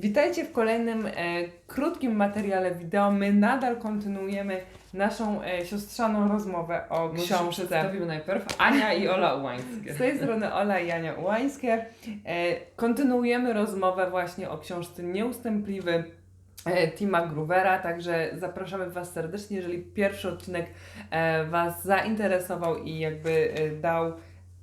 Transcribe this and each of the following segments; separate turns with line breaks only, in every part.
Witajcie w kolejnym e, krótkim materiale wideo. My nadal kontynuujemy naszą e, siostrzaną rozmowę o
się
książce.
przedstawimy najpierw Ania i Ola Ułańskie.
Z tej strony Ola i Jania Ułańskie. E, kontynuujemy rozmowę właśnie o książce Nieustępliwy e, Tima Groovera, także zapraszamy Was serdecznie, jeżeli pierwszy odcinek e, Was zainteresował i jakby e, dał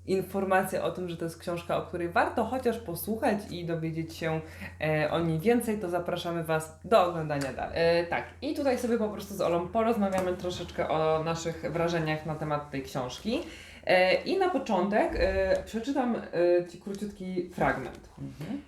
informację o tym, że to jest książka, o której warto chociaż posłuchać i dowiedzieć się e, o niej więcej, to zapraszamy Was do oglądania dalej.
E, tak, i tutaj sobie po prostu z Olą porozmawiamy troszeczkę o naszych wrażeniach na temat tej książki. E, I na początek e, przeczytam e, Ci króciutki fragment.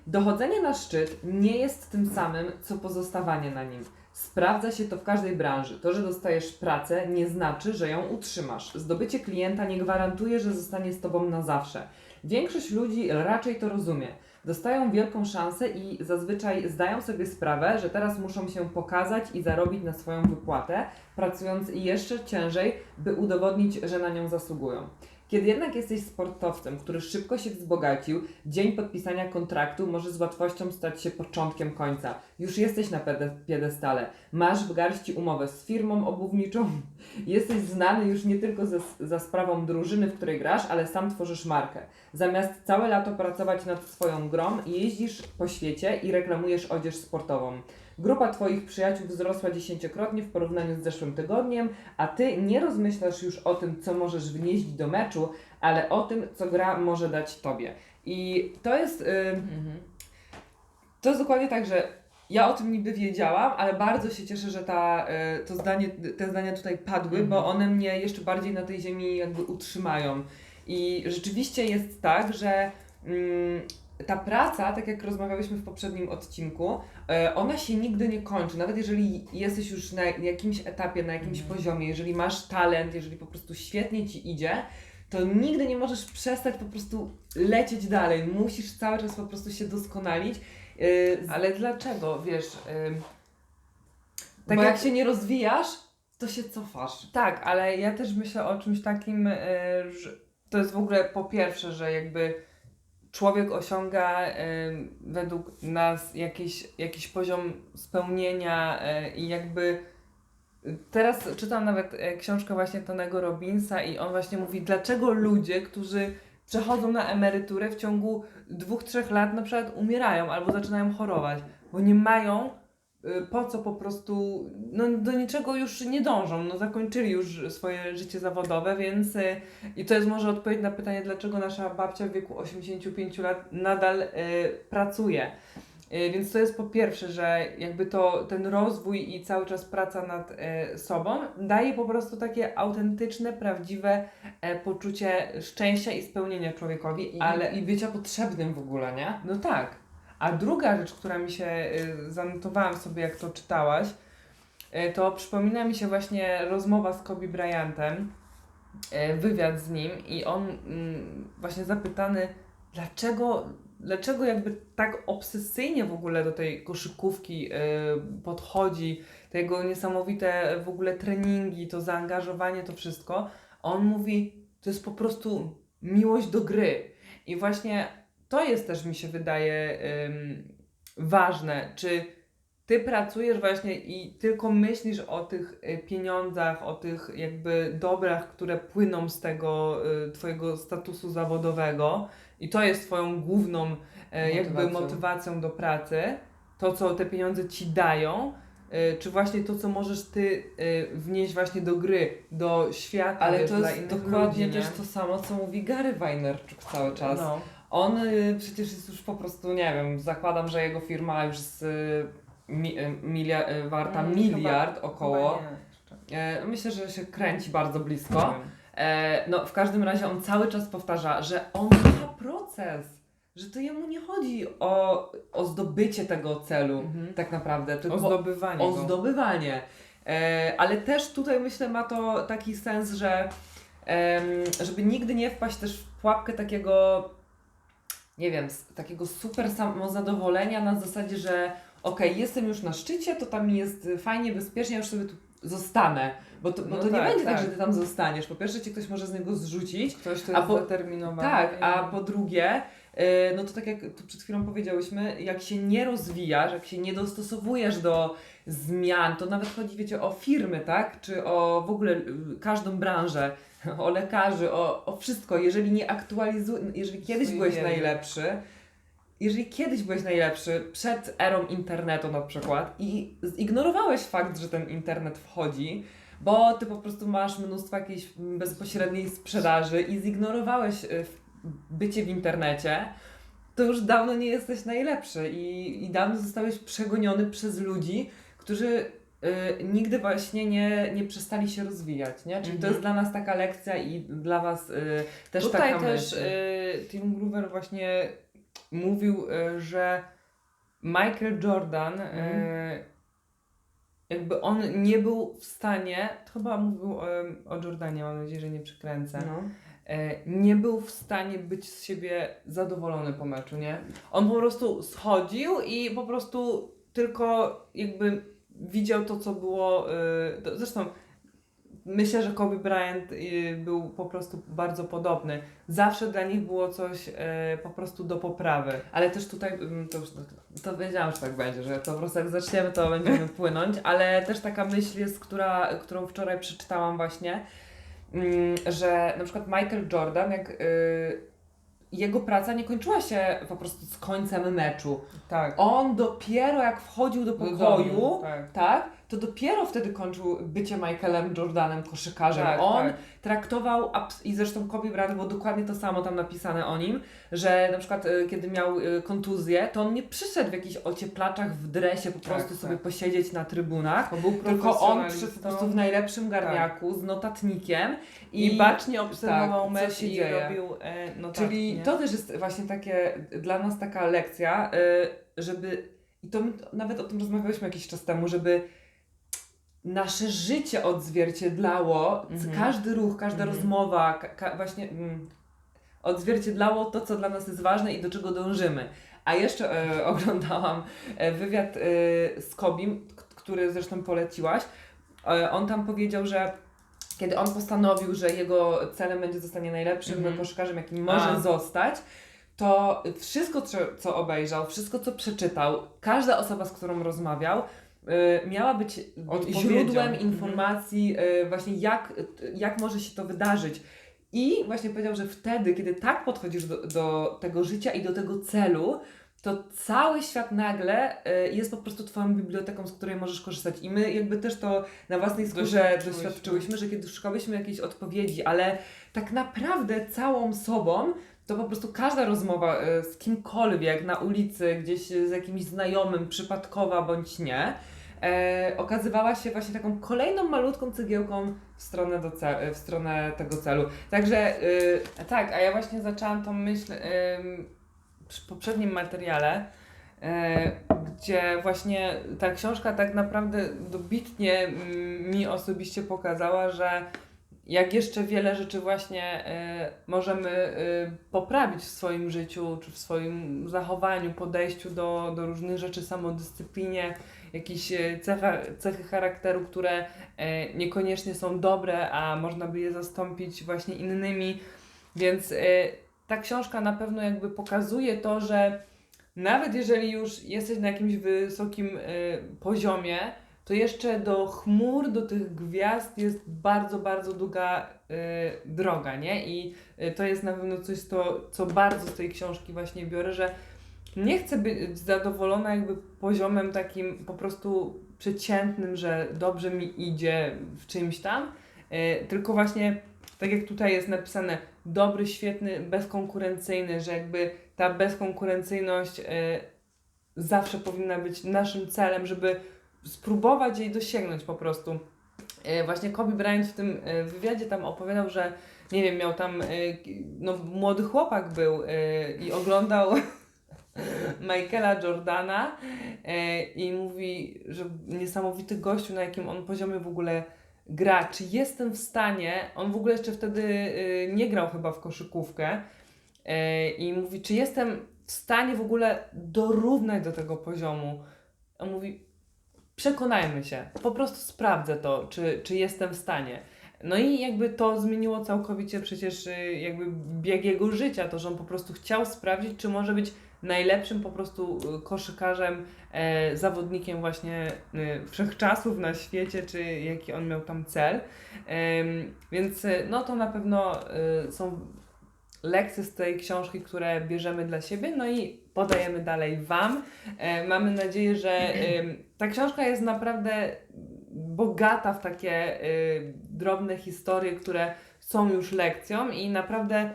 Dochodzenie na szczyt nie jest tym samym, co pozostawanie na nim. Sprawdza się to w każdej branży. To, że dostajesz pracę, nie znaczy, że ją utrzymasz. Zdobycie klienta nie gwarantuje, że zostanie z tobą na zawsze. Większość ludzi raczej to rozumie. Dostają wielką szansę i zazwyczaj zdają sobie sprawę, że teraz muszą się pokazać i zarobić na swoją wypłatę, pracując jeszcze ciężej, by udowodnić, że na nią zasługują. Kiedy jednak jesteś sportowcem, który szybko się wzbogacił, dzień podpisania kontraktu może z łatwością stać się początkiem końca. Już jesteś na piedestale, masz w garści umowę z firmą obuwniczą, jesteś znany już nie tylko za, za sprawą drużyny, w której grasz, ale sam tworzysz markę. Zamiast całe lato pracować nad swoją grą, jeździsz po świecie i reklamujesz odzież sportową. Grupa Twoich przyjaciół wzrosła dziesięciokrotnie w porównaniu z zeszłym tygodniem, a Ty nie rozmyślasz już o tym, co możesz wnieść do meczu, ale o tym, co gra może dać Tobie. I to jest, y, to jest dokładnie tak, że ja o tym niby wiedziałam, ale bardzo się cieszę, że ta, y, to zdanie, te zdania tutaj padły,
Mhm.
bo one mnie jeszcze bardziej na tej ziemi jakby utrzymają. I rzeczywiście jest tak, że mm, ta praca, tak jak rozmawialiśmy w poprzednim odcinku, e, ona się nigdy nie kończy. Nawet jeżeli jesteś już na jakimś etapie, na jakimś
Mhm.
poziomie, jeżeli masz talent, jeżeli po prostu świetnie ci idzie, to nigdy nie możesz przestać po prostu lecieć dalej. Musisz cały czas po prostu się doskonalić. E,
Ale dlaczego, wiesz...
tak jak, się nie rozwijasz, to się cofasz.
Tak, ale ja też myślę o czymś takim, e, że to jest w ogóle po pierwsze, że jakby człowiek osiąga według nas jakiś, jakiś poziom spełnienia e, i jakby teraz czytam nawet e, książkę właśnie Tonego Robinsa i on właśnie mówi, dlaczego ludzie, którzy przechodzą na emeryturę w ciągu dwóch, trzech lat na przykład umierają albo zaczynają chorować, bo nie mają y, po co po prostu, no do niczego już nie dążą, no zakończyli już swoje życie zawodowe, więc y, i to jest może odpowiedź na pytanie, dlaczego nasza babcia w wieku 85 lat nadal y, pracuje. Y, Więc to jest po pierwsze, że jakby to ten rozwój i cały czas praca nad y, sobą daje po prostu takie autentyczne, prawdziwe e, poczucie szczęścia i spełnienia człowiekowi,
I,
ale
I bycia potrzebnym w ogóle, nie?
no tak. A druga rzecz, która mi się y, zanotowałam sobie, jak to czytałaś, y, to przypomina mi się właśnie rozmowa z Kobe Bryantem, y, wywiad z nim i on mm, właśnie zapytany, dlaczego, dlaczego jakby tak obsesyjnie w ogóle do tej koszykówki podchodzi, te jego niesamowite w ogóle treningi, to zaangażowanie, to wszystko. On mówi, to jest po prostu miłość do gry. I właśnie to jest też, mi się wydaje, ym, ważne. Czy ty pracujesz właśnie i tylko myślisz o tych y, pieniądzach, o tych jakby dobrach, które płyną z tego y, twojego statusu zawodowego i to jest twoją główną e, jakby
Motywacją.
do pracy, to co te pieniądze ci dają, y, czy właśnie to, co możesz ty wnieść właśnie do gry, do świata,
Ale
wiesz,
to
dla
jest
innych
dokładnie
ludzi,
też to samo, co mówi Gary Vaynerchuk cały czas.
No.
On y, przecież jest już po prostu, nie wiem, zakładam, że jego firma już z y, mi, y, milia, warta
Mm,
miliard
chyba-
około.
chyba.
E, myślę, że się kręci bardzo blisko. E, no, w każdym razie on cały czas powtarza, że on kocha proces. Że to jemu nie chodzi o, o zdobycie tego celu,
Mhm.
tak naprawdę, tylko
O zdobywanie
o
go.
zdobywanie. E, ale też tutaj myślę ma to taki sens, że em, żeby nigdy nie wpaść też w pułapkę takiego, nie wiem, takiego super samozadowolenia na zasadzie, że okej, jestem już na szczycie, to tam jest fajnie, bezpiecznie, ja już sobie tu zostanę. Bo to, bo
No
to nie
tak,
będzie tak.
tak.
że ty tam zostaniesz. Po pierwsze cię ktoś może z niego zrzucić,
Ktoś, kto
A
jest
po-
zdeterminowany.
tak, a po drugie, e, no to tak jak tu przed chwilą powiedziałyśmy, jak się nie rozwijasz, jak się nie dostosowujesz do zmian, to nawet chodzi, wiecie, o firmy, tak? Czy o w ogóle y, każdą branżę, o lekarzy, o, o wszystko. Jeżeli nie aktualizujesz, jeżeli kiedyś byłeś najlepszy, jeżeli kiedyś byłeś najlepszy, przed erą internetu na przykład i zignorowałeś fakt, że ten internet wchodzi, bo ty po prostu masz mnóstwo jakiejś bezpośredniej sprzedaży i zignorowałeś y, bycie w internecie, to już dawno nie jesteś najlepszy i, i dawno zostałeś przegoniony przez ludzi, którzy y, nigdy właśnie nie, nie przestali się rozwijać, nie? Czyli to
Mhm.
jest dla nas taka lekcja i dla was y, też
Tutaj
taka
też
myśl.
y, Tim Groover właśnie mówił, y, że Michael Jordan y,
Mhm.
jakby on nie był w stanie, to chyba mówił o, o Jordanie, mam nadzieję, że nie przekręcę,
No.
e, nie był w stanie być z siebie zadowolony po meczu, nie? On po prostu schodził i po prostu tylko jakby widział to, co było. y, to- Zresztą myślę, że Kobe Bryant y, był po prostu bardzo podobny. Zawsze dla nich było coś y, po prostu do poprawy.
Ale też tutaj, mm, to już to wiedziałam, że tak będzie, że to po prostu jak zaczniemy, to będziemy płynąć, ale też taka myśl jest, która, którą wczoraj przeczytałam właśnie, mm, że na przykład Michael Jordan, jak jego praca nie kończyła się po prostu z końcem meczu.
Tak.
On dopiero jak wchodził do pokoju,
tak.
tak, to dopiero wtedy kończył bycie Michaelem Jordanem, koszykarzem.
Tak,
On
tak.
traktował, i zresztą Kobe Bryant było dokładnie to samo tam napisane o nim, że na przykład y, kiedy miał y, kontuzję, to on nie przyszedł w jakichś ocieplaczach w dresie po
Tak,
prostu sobie
tak.
posiedzieć na trybunach, tylko on przyszedł po prostu w najlepszym garniaku z notatnikiem
i, bacznie obserwował
tak, co
mecz i
dzieje.
robił e, notatki,
Czyli
nie?
to też jest właśnie takie dla nas taka lekcja, y, żeby i to my nawet o tym rozmawialiśmy jakiś czas temu, żeby nasze życie odzwierciedlało,
Mhm.
każdy ruch, każda
Mhm.
rozmowa, ka, właśnie mm, odzwierciedlało to, co dla nas jest ważne i do czego dążymy. A jeszcze e, oglądałam e, wywiad e, z Kobim, który zresztą poleciłaś. E, on tam powiedział, że kiedy on postanowił, że jego celem będzie zostanie najlepszym
Mhm.
koszykarzem, jakim może
A.
zostać, to wszystko, co, obejrzał, wszystko, co przeczytał, każda osoba, z którą rozmawiał, miała być źródłem
Mhm.
informacji, y, właśnie jak, jak może się to wydarzyć. I właśnie powiedział, że wtedy, kiedy tak podchodzisz do, do tego życia i do tego celu, to cały świat nagle y, jest po prostu Twoją biblioteką, z której możesz korzystać. I my jakby też to na własnej skórze
Doświadczyłyśmy.
doświadczyłyśmy, że kiedy szukałyśmy jakiejś odpowiedzi, ale tak naprawdę całą sobą, to po prostu każda rozmowa z kimkolwiek na ulicy, gdzieś z jakimś znajomym, przypadkowa bądź nie, e, okazywała się właśnie taką kolejną malutką cegiełką w stronę, do ce- w stronę tego celu. Także y,
Tak, a ja właśnie zaczęłam tą myśl ym, przy poprzednim materiale, e, gdzie właśnie ta książka tak naprawdę dobitnie mm, mi osobiście pokazała, że jak jeszcze wiele rzeczy właśnie e, możemy e, poprawić w swoim życiu, czy w swoim zachowaniu, podejściu do, do różnych rzeczy, samodyscyplinie, jakieś e, cecha, cechy charakteru, które e, niekoniecznie są dobre, a można by je zastąpić właśnie innymi. Więc e, ta książka na pewno jakby pokazuje to, że nawet jeżeli już jesteś na jakimś wysokim e, poziomie, to jeszcze do chmur, do tych gwiazd jest bardzo, bardzo długa e, droga, nie? I e, to jest na pewno coś, to, co bardzo z tej książki właśnie biorę, że nie chcę być zadowolona jakby poziomem takim po prostu przeciętnym, że dobrze mi idzie w czymś tam, e, tylko właśnie tak jak tutaj jest napisane, dobry, świetny, bezkonkurencyjny, że jakby ta bezkonkurencyjność e, zawsze powinna być naszym celem, żeby spróbować jej dosięgnąć po prostu. E, Właśnie Kobe Bryant w tym e, wywiadzie tam opowiadał, że nie wiem, miał tam, e, no młody chłopak był i oglądał Michaela Jordana i mówi, że niesamowity gościu, na jakim on poziomie w ogóle gra, czy jestem w stanie, on w ogóle jeszcze wtedy nie grał chyba w koszykówkę i mówi, czy jestem w stanie w ogóle dorównać do tego poziomu. On mówi, przekonajmy się, po prostu sprawdzę to, czy, czy jestem w stanie. No i jakby to zmieniło całkowicie przecież y, jakby bieg jego życia, to że on po prostu chciał sprawdzić, czy może być najlepszym po prostu y, koszykarzem, e, zawodnikiem właśnie y, wszechczasów na świecie, czy jaki on miał tam cel. Em, więc no to na pewno y, są lekcje z tej książki, które bierzemy dla siebie, no i podajemy dalej Wam. E, mamy nadzieję, że em, ta książka jest naprawdę bogata w takie y, drobne historie, które są już lekcją i naprawdę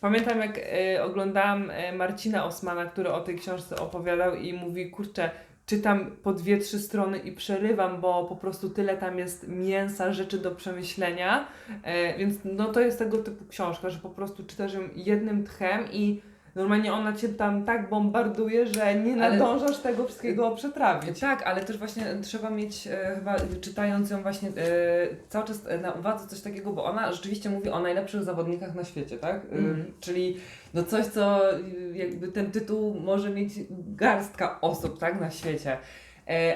pamiętam jak y, oglądałam y, Marcina Osmana, który o tej książce opowiadał i mówi, kurczę, czytam po dwie, trzy strony i przerywam, bo po prostu tyle tam jest mięsa, rzeczy do przemyślenia, e, więc no to jest tego typu książka, że po prostu czytasz ją jednym tchem i normalnie ona cię tam tak bombarduje, że nie
Ale-
nadążasz tego wszystkiego przetrawić.
Tak, ale też właśnie trzeba mieć e, chyba czytając ją właśnie e, cały czas e, na uwadze coś takiego, bo ona rzeczywiście mówi o najlepszych zawodnikach na świecie, tak? E,
Mhm.
Czyli no coś, co e, jakby ten tytuł może mieć garstka osób, tak, na świecie.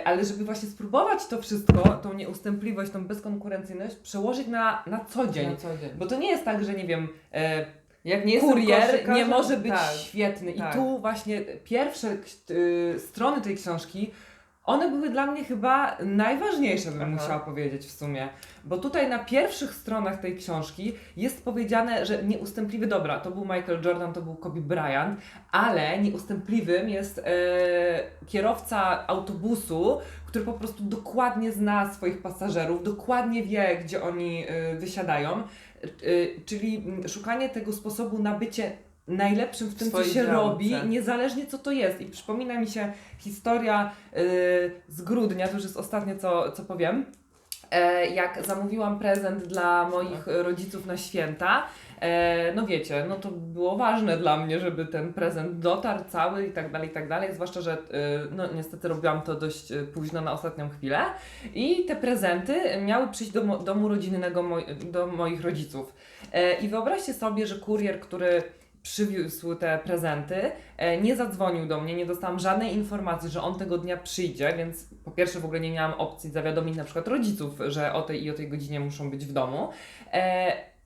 Ale żeby właśnie spróbować to wszystko, tą nieustępliwość, tą bezkonkurencyjność przełożyć na, na co dzień.
Na co dzień.
Bo to nie jest tak, że nie wiem, e,
Jak nie
kurier nie może być
tak.
świetny.
tak.
I tu właśnie pierwsze y, strony tej książki, one były dla mnie chyba najważniejsze, bym
Aha.
musiała powiedzieć w sumie. Bo tutaj na pierwszych stronach tej książki jest powiedziane, że nieustępliwy, dobra, to był Michael Jordan, to był Kobe Bryant, ale nieustępliwym jest e, kierowca autobusu, który po prostu dokładnie zna swoich pasażerów, dokładnie wie, gdzie oni e, wysiadają. Y, czyli szukanie tego sposobu na bycie najlepszym w tym, co
swojej
się
działce.
robi, niezależnie co to jest. I przypomina mi się historia y, z grudnia, to już jest ostatnie, co, co powiem. E, jak zamówiłam prezent dla moich rodziców na święta, no wiecie, no to było ważne dla mnie, żeby ten prezent dotarł cały i tak dalej, i tak dalej, zwłaszcza, że y, no niestety robiłam to dość y, późno, na ostatnią chwilę i te prezenty miały przyjść do domu rodzinnego do moich rodziców. E, I wyobraźcie sobie, że kurier, który przywiózł te prezenty, e, nie zadzwonił do mnie, nie dostałam żadnej informacji, że on tego dnia przyjdzie, więc po pierwsze w ogóle nie miałam opcji zawiadomić na przykład rodziców, że o tej i o tej godzinie muszą być w domu.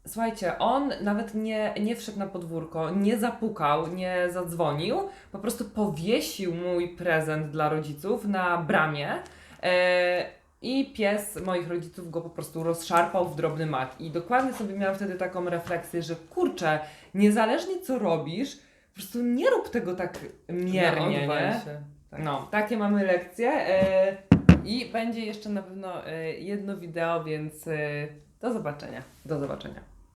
Słuchajcie, on nawet nie, nie wszedł na podwórko, nie zapukał, nie zadzwonił, po prostu powiesił mój prezent dla rodziców na bramie. E, i pies moich rodziców go po prostu rozszarpał w drobny mak. I dokładnie sobie miałam wtedy taką refleksję, że kurczę, niezależnie co robisz, po prostu nie rób tego tak miernie,
odwal
nie?
się. Tak.
No, takie mamy lekcje. E,
I będzie jeszcze na pewno e, jedno wideo, więc e, do zobaczenia.
do zobaczenia.